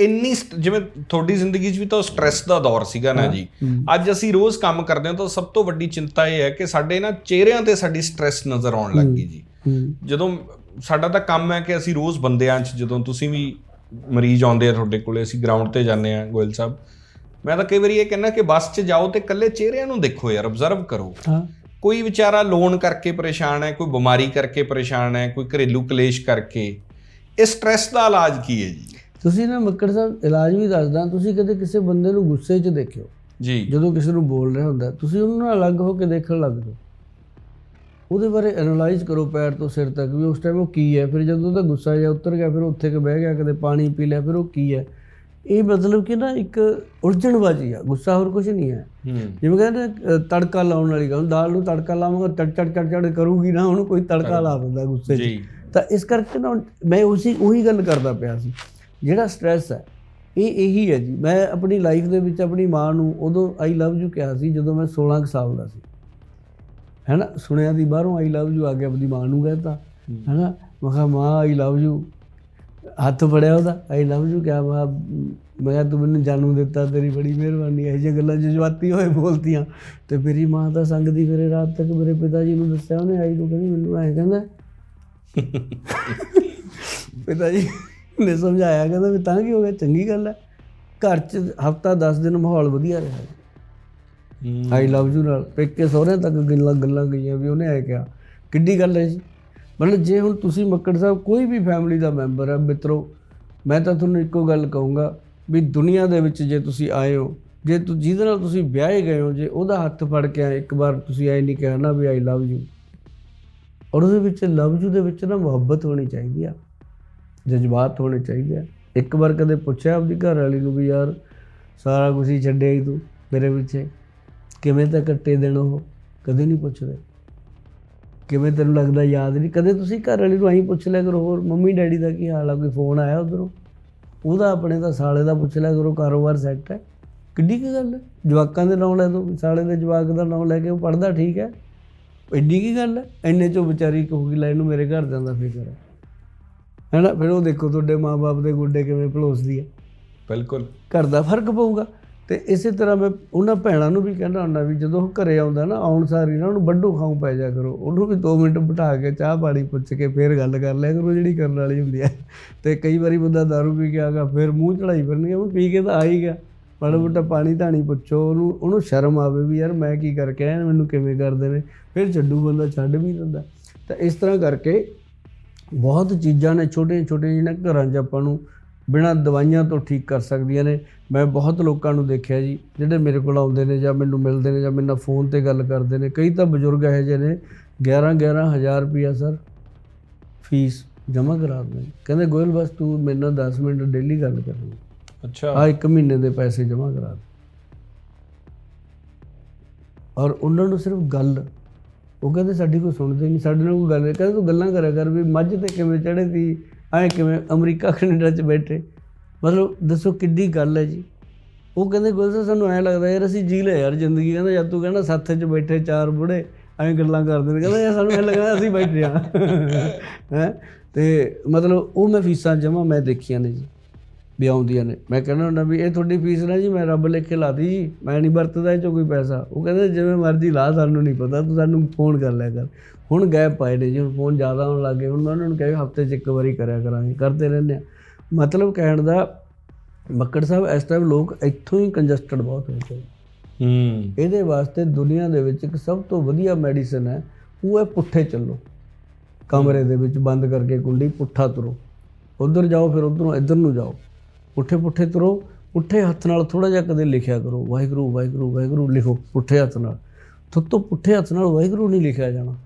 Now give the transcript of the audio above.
ਇੰਨੀ ਜਿਵੇਂ ਤੁਹਾਡੀ ਜ਼ਿੰਦਗੀ 'ਚ ਵੀ ਤਾਂ ਸਟ੍ਰੈਸ ਦਾ ਦੌਰ ਸੀਗਾ ਨਾ ਜੀ। ਅੱਜ ਅਸੀਂ ਰੋਜ਼ ਕੰਮ ਕਰਦੇ ਹਾਂ ਤਾਂ ਸਭ ਤੋਂ ਵੱਡੀ ਚਿੰਤਾ ਇਹ ਹੈ ਕਿ ਸਾਡੇ ਨਾ ਚਿਹਰਿਆਂ ਤੇ ਸਾਡੀ ਸਟ੍ਰੈਸ ਨਜ਼ਰ ਆਉਣ ਲੱਗ ਗਈ ਜੀ। ਜਦੋਂ ਸਾਡਾ ਤਾਂ ਕੰਮ ਹੈ ਕਿ ਅਸੀਂ ਰੋਜ਼ ਬੰਦਿਆਂ 'ਚ ਜਦੋਂ ਤੁਸੀਂ ਵੀ ਮਰੀਜ਼ ਆਉਂਦੇ ਆ ਤੁਹਾਡੇ ਕੋਲੇ ਅਸੀਂ ਗਰਾਊਂਡ ਤੇ ਜਾਂਦੇ ਆ ਗੋਇਲ ਸਾਹਿਬ। ਮੈਂ ਤਾਂ ਕਈ ਵਾਰੀ ਇਹ ਕਹਿੰਦਾ ਕਿ ਬੱਸ 'ਚ ਜਾਓ ਤੇ ਇਕੱਲੇ ਚਿਹਰਿਆਂ ਨੂੰ ਦੇਖੋ ਯਾਰ ਅਬਜ਼ਰਵ ਕਰੋ। ਹਾਂ। ਕੋਈ ਵਿਚਾਰਾ ਲੋਨ ਕਰਕੇ ਪਰੇਸ਼ਾਨ ਹੈ ਕੋਈ ਬਿਮਾਰੀ ਕਰਕੇ ਪਰੇਸ਼ਾਨ ਹੈ ਕੋਈ ਘਰੇਲੂ ਕਲੇਸ਼ ਕਰਕੇ ਇਹ ਸਟ੍ਰੈਸ ਦਾ ਇਲਾਜ ਕੀ ਹੈ ਜੀ? ਤੁਸੀਂ ਨਾ ਮੱਕੜ ਸਾਹਿਬ ਇਲਾਜ ਵੀ ਦੱਸਦਾ ਤੁਸੀਂ ਕਦੇ ਕਿਸੇ ਬੰਦੇ ਨੂੰ ਗੁੱਸੇ 'ਚ ਦੇਖਿਓ? ਜੀ। ਜਦੋਂ ਕਿਸੇ ਨੂੰ ਬੋਲ ਰਿਹਾ ਹੁੰਦਾ ਤੁਸੀਂ ਉਹਨੂੰ ਨਾਲ ਅਲੱਗ ਹੋ ਕੇ ਦੇਖਣ ਲੱਗ ਜਾਓ। ਉਹਦੇ ਬਾਰੇ ਐਨਾਲਾਈਜ਼ ਕਰੋ ਪੈਰ ਤੋਂ ਸਿਰ ਤੱਕ ਵੀ ਉਸ ਟਾਈਮ ਉਹ ਕੀ ਹੈ। ਫਿਰ ਜਦੋਂ ਉਹਦਾ ਗੁੱਸਾ ਜਿਹਾ ਉਤਰ ਗਿਆ ਫਿਰ ਉੱਥੇ ਕੇ ਬਹਿ ਗਿਆ ਕਦੇ ਪਾਣੀ ਪੀ ਲਿਆ ਫਿਰ ਉਹ ਕੀ ਹੈ? ਇਹ ਮਤਲਬ ਕਿ ਨਾ ਇੱਕ ਉਲਝਣਬਾਜ਼ੀ ਆ ਗੁੱਸਾ ਹੋਰ ਕੁਝ ਨਹੀਂ ਹੈ। ਜਿਵੇਂ ਕਹਿੰਦੇ ਤੜਕਾ ਲਾਉਣ ਵਾਲੀ ਗੱਲ ਦਾਲ ਨੂੰ ਤੜਕਾ ਲਾਵਾਂਗਾ ਚੜ ਚੜ ਚੜ ਚੜ ਕਰੂਗੀ ਨਾ ਉਹਨੂੰ ਕੋਈ ਤੜਕਾ ਲਾ ਦਿੰਦਾ ਗੁੱਸੇ 'ਚ। ਜੀ। ਤਾਂ ਇਸ ਕਰਕੇ ਨਾ ਮੈਂ ਉਸੇ ਉਹੀ ਗੱਲ ਕਰਦਾ ਪਿਆ ਸੀ। ਜਿਹੜਾ ਸਟ੍ਰੈਸ ਹੈ ਇਹ ਇਹੀ ਹੈ ਜੀ। ਮੈਂ ਆਪਣੀ ਲਾਈਫ ਦੇ ਵਿੱਚ ਆਪਣੀ ਮਾਂ ਨੂੰ ਉਦੋਂ ਆਈ ਲਵ ਯੂ ਕਿਹਾ ਸੀ ਜਦੋਂ ਮੈਂ 16 ਕੁ ਸਾਲ ਦਾ ਸੀ। ਹੈਨਾ? ਸੁਣਿਆ ਦੀ ਬਾਹਰੋਂ ਆਈ ਲਵ ਯੂ ਆ ਕੇ ਆਪਣੀ ਮਾਂ ਨੂੰ ਕਹਿਤਾ। ਹੈਨਾ? ਮੈਂ ਕਿਹਾ ਮਾਂ ਆਈ ਲਵ ਯੂ ਹੱਥ ਫੜਿਆ ਉਹਦਾ। ਆਈ ਲਵ ਯੂ ਕਿਹਾ ਮਾਂ ਮੈਂ ਕਿਹਾ ਤੂੰ ਮੈਨੂੰ ਜਨਮ ਦਿੱਤਾ ਤੇਰੀ ਬੜੀ ਮਿਹਰਬਾਨੀ ਇਹ ਜਿਹੀਆਂ ਗੱਲਾਂ ਜਜ਼ਬਾਤੀ ਹੋਏ ਬੋਲਤੀਆਂ। ਤੇ ਮੇਰੀ ਮਾਂ ਤਾਂ ਸੰਗਦੀ ਫਿਰੇ ਰਾਤ ਤੱਕ ਮੇਰੇ ਪਿਤਾ ਜੀ ਨੂੰ ਦੱਸਿਆ ਉਹਨੇ ਆਈ ਨੂੰ ਕਹਿੰਦੀ ਮੈਨੂੰ ਐਂ ਕਹਿੰਦਾ ਪਿਤਾ ਜੀ ਨੇ ਸਮਝਾਇਆ ਕਹਿੰਦਾ ਵੀ ਤਾਂ ਕੀ ਹੋ ਗਿਆ ਚੰਗੀ ਗੱਲ ਹੈ। ਘਰ 'ਚ ਹਫਤਾ 10 ਦਿਨ ਮਾਹੌਲ ਵਧੀਆ ਰਿਹਾ ਆਈ ਲਵ ਯੂ ਨਾਲ ਪੇਕੇ ਸਹੁਰੇ ਤੱਕ ਗੱਲਾਂ ਗੱਲਾਂ ਗਈਆਂ ਵੀ ਉਹਨੇ ਐ ਕਿਹਾ। ਕਿੱਡੀ ਗੱਲ ਹੈ ਜੀ। ਮਤਲਬ ਜੇ ਹੁਣ ਤੁਸੀਂ ਮੱਕੜ ਸਾਹਿਬ ਕੋਈ ਵੀ ਫੈਮਿਲੀ ਦਾ ਮੈਂਬਰ ਹੈ ਮਿੱਤਰੋ ਮੈਂ ਤਾਂ ਤੁਹਾਨੂੰ ਇੱਕੋ ਗੱਲ ਕਹੂੰਗਾ ਵੀ ਦੁਨੀਆ ਦੇ ਵਿੱਚ ਜੇ ਤੁਸੀਂ ਆਏ ਹੋ ਜੇ ਤੁ ਜਿਹਦੇ ਨਾਲ ਤੁਸੀਂ ਵਿਆਹੇ ਗਏ ਹੋ ਜੇ ਉਹਦਾ ਹੱਥ ਫੜ ਕੇ ਆਏ ਇੱਕ ਵਾਰ ਤੁਸੀਂ ਐ ਨਹੀਂ ਕਹਿਣਾ ਵੀ ਆਈ ਲਵ ਯੂ ਔਰ ਉਹਦੇ ਵਿੱਚ ਲਵ ਯੂ ਦੇ ਵਿੱਚ ਨਾ ਮੁਹੱਬਤ ਹੋਣੀ ਚਾਹੀਦੀ ਆ। ਜਜ਼ਬਾਤ ਹੋਣੇ ਚਾਹੀਦੇ ਆ। ਇੱਕ ਵਾਰ ਕਦੇ ਪੁੱਛਿਆ ਆਪਦੀ ਘਰ ਵਾਲੀ ਨੂੰ ਵੀ, ਯਾਰ, ਸਾਰਾ ਕੁਝ ਹੀ ਛੱਡਿਆ ਹੀ ਤੂੰ ਮੇਰੇ ਪਿੱਛੇ। ਕਿਵੇਂ ਤਾਂ ਕੱਟੇ ਦਿਨ ਉਹ? ਕਦੇ ਨਹੀਂ ਪੁੱਛਦੇ। ਕਿਵੇਂ ਤੈਨੂੰ ਲੱਗਦਾ ਯਾਦ ਨਹੀਂ ਕਦੇ ਤੁਸੀਂ ਘਰ ਵਾਲੀ ਨੂੰ ਆਈ ਪੁੱਛ ਲਿਆ ਕਰੋ, ਹੋਰ ਮੰਮੀ ਡੈਡੀ ਦਾ ਕੀ ਹਾਲ ਆ? ਕੋਈ ਫੋਨ ਆਇਆ ਉਧਰੋਂ? ਉਹਦਾ ਆਪਣੇ ਦਾ ਸਾਲੇ ਦਾ ਪੁੱਛ ਲਿਆ ਕਰੋ, ਕਾਰੋਬਾਰ ਸੈੱਟ ਹੈ। ਕਿੱਡੀ ਕੀ ਗੱਲ ਹੈ? ਜਵਾਕਾਂ ਦੇ ਨਾਂ ਲੈ ਦੋ, ਸਾਲੇ ਦੇ ਜਵਾਕ ਦਾ ਨਾਮ ਲੈ ਕੇ ਉਹ ਪੜਦਾ ਠੀਕ ਹੈ। ਐਡੀ ਕੀ ਗੱਲ ਹੈ? ਐਨੇ ਚੋਂ ਵਿਚਾਰੀ ਕਹੂਗੀ, ਲੈ ਇਹਨੂੰ ਮੇਰੇ ਘਰ ਜਾਂਦਾ ਫਿਕਰ ਹੈ। ਹੈਨਾ? ਫਿਰ ਉਹ ਦੇਖੋ ਤੁਹਾਡੇ ਮਾਪੇ ਦੇ ਗੁੱਡੇ ਕਿਵੇਂ ਭਲੋਸਦੀ ਹੈ ਬਿਲਕੁਲ। ਘਰ ਦਾ ਫ਼ਰਕ ਪਊਗਾ। ਤੇ ਇਸੇ ਤਰ੍ਹਾਂ ਮੈਂ ਉਹਨਾਂ ਭੈਣਾਂ ਨੂੰ ਵੀ ਕਹਿੰਦਾ ਹੁੰਦਾ ਵੀ ਜਦੋਂ ਉਹ ਘਰੇ ਆਉਂਦਾ ਨਾ ਆਉਣ ਸਾਰੀ ਨਾ ਉਹਨੂੰ ਵੱਡੂ ਖਾਉ ਪੈ ਜਾ ਕਰੋ। ਉਹਨੂੰ ਵੀ 2 ਮਿੰਟ ਬਿਠਾ ਕੇ ਚਾਹ ਪਾਣੀ ਪੁੱਛ ਕੇ ਫੇਰ ਗੱਲ ਕਰ ਲਿਆ ਕਰੋ ਜਿਹੜੀ ਕਰਨ ਵਾਲੀ ਹੁੰਦੀ ਹੈ ਤੇ ਕਈ ਵਾਰੀ ਬੰਦਾ ਦਾਰੂ ਪੀ ਕੇ ਆਗਾ ਫਿਰ ਮੂੰਹ ਚੜਾਈ ਫਿਰਨੀ ਉਹ ਪੀ ਕੇ ਤਾਂ ਆ ਹੀ ਗਿਆ। ਮਾੜਾ ਮੋਟਾ ਪਾਣੀ ਧਾਣੀ ਪੁੱਛੋ ਉਹਨੂੰ ਉਹਨੂੰ ਸ਼ਰਮ ਆਵੇ ਵੀ ਯਾਰ ਮੈਂ ਕੀ ਕਰਕੇ ਆਇਆ ਮੈਨੂੰ ਕਿਵੇਂ ਕਰਦੇ ਨੇ। ਫਿਰ ਛੱਡੂ ਬੰਦਾ ਛੱਡ ਵੀ ਦਿੰਦਾ। ਤਾਂ ਇਸ ਤਰ੍ਹਾਂ ਕਰਕੇ ਬਹੁਤ ਚੀਜ਼ਾਂ ਨੇ ਛੋਟੀਆਂ ਛੋਟੀਆਂ ਜਿਹਨਾਂ ਘਰਾਂ 'ਚ ਆਪਾਂ ਨੂੰ ਬਿਨਾਂ ਦਵਾਈਆਂ ਤੋਂ ਠੀਕ ਕਰ ਸਕਦੀਆਂ ਨੇ। ਮੈਂ ਬਹੁਤ ਲੋਕਾਂ ਨੂੰ ਦੇਖਿਆ ਜੀ ਜਿਹੜੇ ਮੇਰੇ ਕੋਲ ਆਉਂਦੇ ਨੇ ਜਾਂ ਮੈਨੂੰ ਮਿਲਦੇ ਨੇ ਜਾਂ ਮੇਰੇ ਨਾਲ ਫੋਨ ਤੇ ਗੱਲ ਕਰਦੇ ਨੇ ਕਈ ਤਾਂ ਬਜ਼ੁਰਗ ਇਹੋ ਜਿਹੇ ਨੇ 11 11000 ਰੁਪਿਆ ਸਰ ਫੀਸ ਜਮ੍ਹਾਂ ਕਰਾ ਦਿੰਦੇ। ਕਹਿੰਦੇ ਗੋਇਲ ਬਸ ਤੂੰ ਮੇਰੇ ਨਾਲ 10 ਮਿੰਟ ਡੇਲੀ ਗੱਲ ਕਰਨੀ ਅੱਛਾ। ਆ ਇੱਕ ਮਹੀਨੇ ਦੇ ਪੈਸੇ ਜਮ੍ਹਾਂ ਕਰਾ ਦੇ। ਔਰ ਉਹਨਾਂ ਨੂੰ ਸਿਰਫ ਗੱਲ ਉਹ ਕਹਿੰਦੇ ਸਾਡੀ ਕੋਈ ਸੁਣਦੇ ਨਹੀਂ, ਸਾਡੇ ਨਾਲ ਕੋਈ ਗੱਲ ਨਹੀਂ। ਕਹਿੰਦੇ ਤੂੰ ਗੱਲਾਂ ਕਰਿਆ ਕਰ ਵੀ ਮੱਝ ਤੇ ਕਿਵੇਂ ਚੜੇ ਸੀ ਐ ਕਿਵੇਂ ਅਮਰੀਕਾ, ਕੈਨੇਡਾ 'ਚ ਬੈਠੇ। ਮਤਲਬ ਦੱਸੋ ਕਿੱਡੀ ਗੱਲ ਹੈ ਜੀ। ਉਹ ਕਹਿੰਦੇ ਗੁਲ ਸਾਨੂੰ ਐ ਲੱਗਦਾ ਯਾਰ ਅਸੀਂ ਜੀ ਲੈ ਯਾਰ ਜ਼ਿੰਦਗੀ, ਕਹਿੰਦਾ ਜਦ ਤੂੰ ਕਹਿੰਦਾ ਸੱਥ 'ਚ ਬੈਠੇ ਚਾਰ ਬੁੜੇ, ਐਂ ਗੱਲਾਂ ਕਰਦੇ ਨੇ। ਕਹਿੰਦਾ ਯਾਰ ਸਾਨੂੰ ਐ ਲੱਗਦਾ ਅਸੀਂ ਬੈਠੇ ਆ ਹੈ? ਤੇ ਮਤਲਬ ਉਹ ਮੈਂ ਫੀਸਾਂ ਜਮਾ ਮੈਂ ਦੇਖੀਆਂ ਨੇ ਜੀ। ਵੀ ਆਉਂਦੀਆਂ ਨੇ। ਮੈਂ ਕਹਿੰਦਾ ਹੁੰਦਾ ਵੀ ਇਹ ਤੁਹਾਡੀ ਫੀਸ ਨਾ ਜੀ ਮੈਂ ਰੱਬ ਲਿਖ ਕੇ ਲਾਤੀ ਜੀ। ਮੈਂ ਨਹੀਂ ਵਰਤਦਾ ਇਹ ਚੋਂ ਕੋਈ ਪੈਸਾ। ਉਹ ਕਹਿੰਦੇ ਜਿਵੇਂ ਮਰਜ਼ੀ ਲਾ ਸਾਨੂੰ ਨਹੀਂ ਪਤਾ ਤੂੰ ਸਾਨੂੰ ਫੋਨ ਕਰ ਲਿਆ ਕਰ। ਹੁਣ ਗੈਪ ਪਾਏ ਨੇ ਜੀ ਹੁਣ ਫੋਨ ਜ਼ਿਆਦਾ ਆਉਣ ਲੱਗੇ ਹੁਣ ਮੈਂ ਉਹਨਾਂ ਨੂੰ ਕਿਹਾ ਹਫ਼ਤੇ 'ਚ ਇੱਕ ਵਾਰੀ ਕਰਿਆ ਕਰਾਂਗੇ ਕਰਦੇ ਰਹਿੰਦੇ ਆ ਮਤਲਬ ਕਹਿਣ ਦਾ ਮੱਕੜ ਸਾਹਿਬ ਇਸ ਟਾਈਮ ਲੋਕ ਇੱਥੋਂ ਹੀ ਕੰਜਸਟਡ ਬਹੁਤ ਹੋਏ ਪਏ ਹੂੰ। ਇਹਦੇ ਵਾਸਤੇ ਦੁਨੀਆ ਦੇ ਵਿੱਚ ਇੱਕ ਸਭ ਤੋਂ ਵਧੀਆ ਮੈਡੀਸਨ ਹੈ ਉਹ ਹੈ ਪੁੱਠੇ ਚੱਲੋ। ਕਮਰੇ ਦੇ ਵਿੱਚ ਬੰਦ ਕਰਕੇ ਕੁੰਡੀ ਪੁੱਠਾ ਤੁਰੋ। ਉਧਰ ਜਾਓ ਫਿਰ ਉਧਰੋਂ ਇੱਧਰ ਨੂੰ ਜਾਓ। ਪੁੱਠੇ ਪੁੱਠੇ ਤੁਰੋ ਪੁੱਠੇ ਹੱਥ ਨਾਲ ਥੋੜਾ ਜਿਹਾ ਕਦੇ ਲਿਖਿਆ ਕਰੋ, ਵਾਹਿਗੁਰੂ ਵਾਹਿਗੁਰੂ ਵਾਹਿਗੁਰੂ ਲਿਖੋ ਪੁੱਠੇ ਹੱਥ ਨਾਲ। ਤੋਂ ਪੁੱਠੇ ਹੱਥ ਨਾਲ ਵਾਹਿਗੁਰੂ ਨਹੀਂ ਲਿਖਿਆ ਜਾਣਾ।